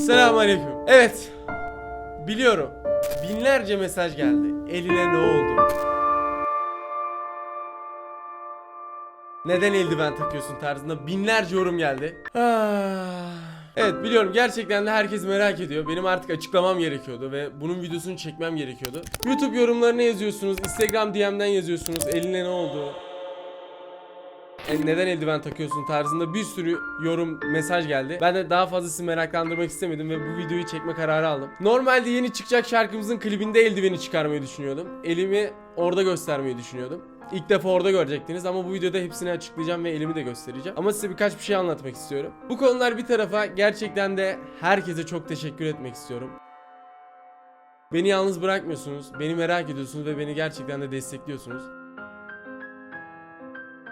Selamünaleyküm. Evet. Biliyorum. Binlerce mesaj geldi. Eline ne oldu? Neden eldiven takıyorsun tarzında binlerce yorum geldi. Ah. Evet biliyorum gerçekten de herkes merak ediyor. Benim artık açıklamam gerekiyordu ve bunun videosunu çekmem gerekiyordu. YouTube yorumlarına yazıyorsunuz, Instagram DM'den yazıyorsunuz. Eline ne oldu? E, neden eldiven takıyorsun tarzında bir sürü yorum mesaj geldi. Ben de daha fazla sizi meraklandırmak istemedim ve bu videoyu çekme kararı aldım. Normalde yeni çıkacak şarkımızın klibinde eldiveni çıkarmayı düşünüyordum. Elimi orada göstermeyi düşünüyordum. İlk defa orada görecektiniz ama bu videoda hepsini açıklayacağım ve elimi de göstereceğim. Ama size birkaç bir şey anlatmak istiyorum. Bu konular bir tarafa gerçekten de herkese çok teşekkür etmek istiyorum. Beni yalnız bırakmıyorsunuz, beni merak ediyorsunuz ve beni gerçekten de destekliyorsunuz.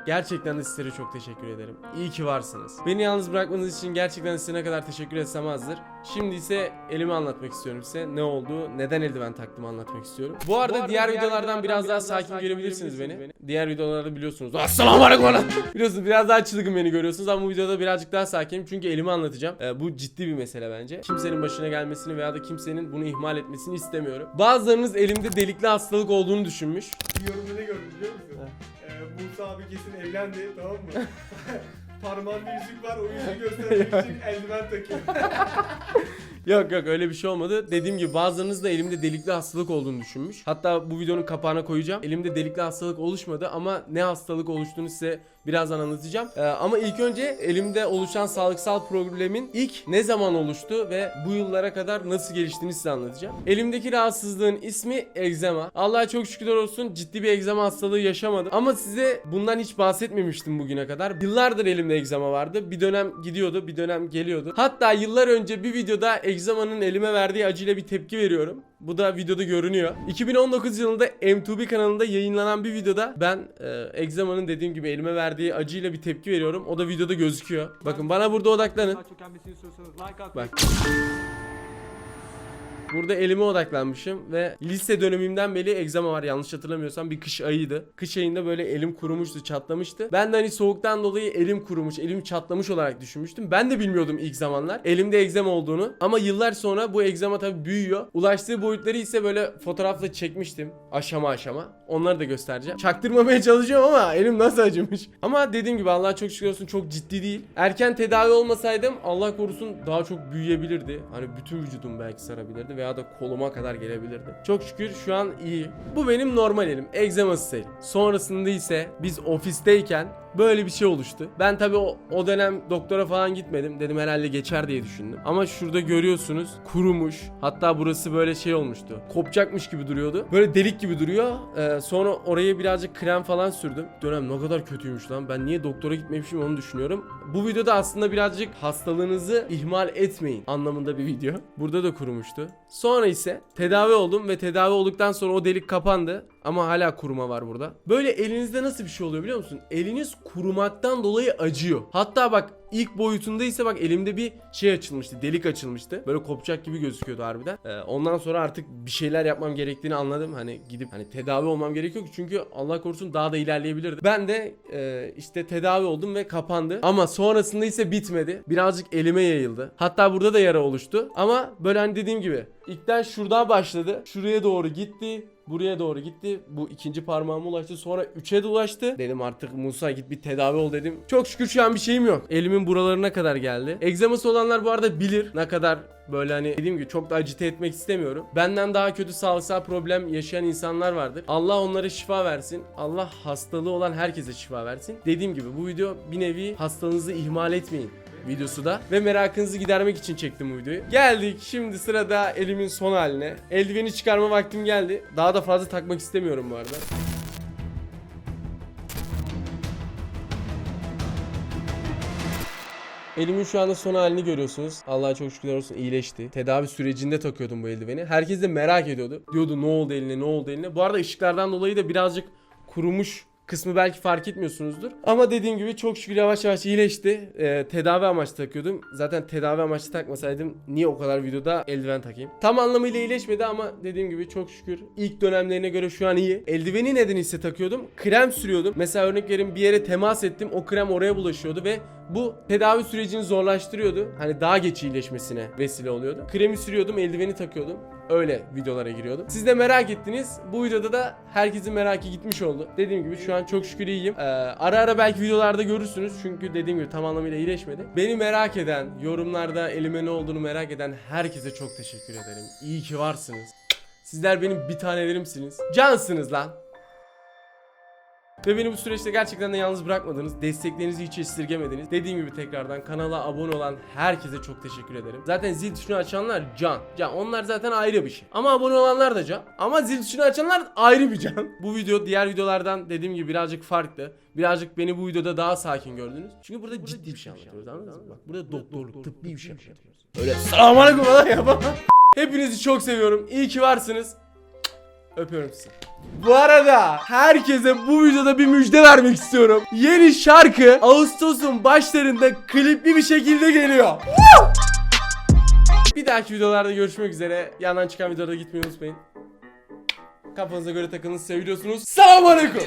Gerçekten de sizlere çok teşekkür ederim. İyi ki varsınız. Beni yalnız bırakmanız için gerçekten size ne kadar teşekkür etsem azdır. Şimdi ise elimi anlatmak istiyorum size. Ne oldu, neden eldiven taktım anlatmak istiyorum. Bu arada, diğer, videolardan biraz daha sakin görebilirsiniz beni. Diğer videolarda biliyorsunuz. Assalamu lan. Biliyorsunuz biraz daha çılgın beni görüyorsunuz ama bu videoda birazcık daha sakinim çünkü elimi anlatacağım. Ee, bu ciddi bir mesele bence. Kimsenin başına gelmesini veya da kimsenin bunu ihmal etmesini istemiyorum. Bazılarınız elimde delikli hastalık olduğunu düşünmüş. Bir kesin evlendi tamam mı? Parmağında yüzük var o yüzüğü göstermek için eldiven takıyor. Yok yok öyle bir şey olmadı. Dediğim gibi bazılarınız da elimde delikli hastalık olduğunu düşünmüş. Hatta bu videonun kapağına koyacağım. Elimde delikli hastalık oluşmadı ama ne hastalık oluştuğunu size birazdan anlatacağım. Ee, ama ilk önce elimde oluşan sağlıksal problemin ilk ne zaman oluştu ve bu yıllara kadar nasıl geliştiğini size anlatacağım. Elimdeki rahatsızlığın ismi egzema. Allah'a çok şükürler olsun ciddi bir egzama hastalığı yaşamadım. Ama size bundan hiç bahsetmemiştim bugüne kadar. Yıllardır elimde egzama vardı. Bir dönem gidiyordu, bir dönem geliyordu. Hatta yıllar önce bir videoda egzamanın elime verdiği acıyla bir tepki veriyorum. Bu da videoda görünüyor. 2019 yılında M2B kanalında yayınlanan bir videoda ben e, egzamanın dediğim gibi elime verdiği acıyla bir tepki veriyorum. O da videoda gözüküyor. Bakın bana burada odaklanın. Bak. Burada elime odaklanmışım ve lise dönemimden beri egzama var yanlış hatırlamıyorsam bir kış ayıydı. Kış ayında böyle elim kurumuştu çatlamıştı. Ben de hani soğuktan dolayı elim kurumuş elim çatlamış olarak düşünmüştüm. Ben de bilmiyordum ilk zamanlar elimde egzama olduğunu. Ama yıllar sonra bu egzama tabi büyüyor. Ulaştığı boyutları ise böyle fotoğrafla çekmiştim aşama aşama. Onları da göstereceğim. Çaktırmamaya çalışıyorum ama elim nasıl acımış. Ama dediğim gibi Allah'a çok şükür olsun çok ciddi değil. Erken tedavi olmasaydım Allah korusun daha çok büyüyebilirdi. Hani bütün vücudum belki sarabilirdi veya da koluma kadar gelebilirdi. Çok şükür şu an iyi. Bu benim normal elim. Egzamasız elim. Sonrasında ise biz ofisteyken böyle bir şey oluştu. Ben tabi o, o dönem doktora falan gitmedim. Dedim herhalde geçer diye düşündüm. Ama şurada görüyorsunuz kurumuş. Hatta burası böyle şey olmuştu. Kopacakmış gibi duruyordu. Böyle delik gibi duruyor. Ee, sonra oraya birazcık krem falan sürdüm. Dönem ne kadar kötüymüş lan. Ben niye doktora gitmemişim onu düşünüyorum. Bu videoda aslında birazcık hastalığınızı ihmal etmeyin anlamında bir video. Burada da kurumuştu. Sonra ise tedavi oldum ve tedavi olduktan sonra o delik kapandı. Ama hala kuruma var burada. Böyle elinizde nasıl bir şey oluyor biliyor musun? Eliniz kurumaktan dolayı acıyor. Hatta bak ilk boyutunda ise bak elimde bir şey açılmıştı. Delik açılmıştı. Böyle kopacak gibi gözüküyordu harbiden. Ee, ondan sonra artık bir şeyler yapmam gerektiğini anladım. Hani gidip hani tedavi olmam gerekiyor ki çünkü Allah korusun daha da ilerleyebilirdi. Ben de e, işte tedavi oldum ve kapandı. Ama sonrasında ise bitmedi. Birazcık elime yayıldı. Hatta burada da yara oluştu. Ama böyle hani dediğim gibi ilkten şuradan başladı. Şuraya doğru gitti. Buraya doğru gitti. Bu ikinci parmağıma ulaştı. Sonra 3'e de ulaştı. Dedim artık Musa git bir tedavi ol dedim. Çok şükür şu an bir şeyim yok. Elimin buralarına kadar geldi. Egzaması olanlar bu arada bilir ne kadar böyle hani dediğim gibi çok da acite etmek istemiyorum. Benden daha kötü sağlıksal problem yaşayan insanlar vardır. Allah onlara şifa versin. Allah hastalığı olan herkese şifa versin. Dediğim gibi bu video bir nevi hastalığınızı ihmal etmeyin videosu da ve merakınızı gidermek için çektim bu videoyu. Geldik şimdi sırada elimin son haline. Eldiveni çıkarma vaktim geldi. Daha da fazla takmak istemiyorum bu arada. Elimin şu anda son halini görüyorsunuz. Allah'a çok şükürler olsun iyileşti. Tedavi sürecinde takıyordum bu eldiveni. Herkes de merak ediyordu. Diyordu ne oldu eline ne oldu eline. Bu arada ışıklardan dolayı da birazcık kurumuş kısmı belki fark etmiyorsunuzdur. Ama dediğim gibi çok şükür yavaş yavaş iyileşti. Ee, tedavi amaçlı takıyordum. Zaten tedavi amaçlı takmasaydım niye o kadar videoda eldiven takayım? Tam anlamıyla iyileşmedi ama dediğim gibi çok şükür ilk dönemlerine göre şu an iyi. Eldiveni neden ise takıyordum? Krem sürüyordum. Mesela örnek vereyim bir yere temas ettim. O krem oraya bulaşıyordu ve Bu tedavi sürecini zorlaştırıyordu. Hani daha geç iyileşmesine vesile oluyordu. Kremi sürüyordum, eldiveni takıyordum. Öyle videolara giriyordum. Siz de merak ettiniz. Bu videoda da herkesin merakı gitmiş oldu. Dediğim gibi şu an çok şükür iyiyim. Ee, ara ara belki videolarda görürsünüz. Çünkü dediğim gibi tam anlamıyla iyileşmedi. Beni merak eden, yorumlarda elime ne olduğunu merak eden herkese çok teşekkür ederim. İyi ki varsınız. Sizler benim bir tanelerimsiniz. Cansınız lan. Ve beni bu süreçte gerçekten de yalnız bırakmadınız. Desteklerinizi hiç esirgemediniz. Dediğim gibi tekrardan kanala abone olan herkese çok teşekkür ederim. Zaten zil tuşunu açanlar can. Can onlar zaten ayrı bir şey. Ama abone olanlar da can. Ama zil tuşunu açanlar ayrı bir can. Bu video diğer videolardan dediğim gibi birazcık farklı. Birazcık beni bu videoda daha sakin gördünüz. Çünkü burada ciddi bir şey anlatıyoruz anladınız mı? Bak burada doktorluk, tıbbi bir şey anlatıyoruz. Öyle selamünaleyküm falan yapamam. Hepinizi çok seviyorum. İyi ki varsınız. Öpüyorum sizi. Bu arada herkese bu videoda bir müjde vermek istiyorum. Yeni şarkı Ağustos'un başlarında klipli bir şekilde geliyor. Bir dahaki videolarda görüşmek üzere. Yandan çıkan videoda gitmeyi unutmayın. Kafanıza göre takılın seviyorsunuz. Selamünaleyküm.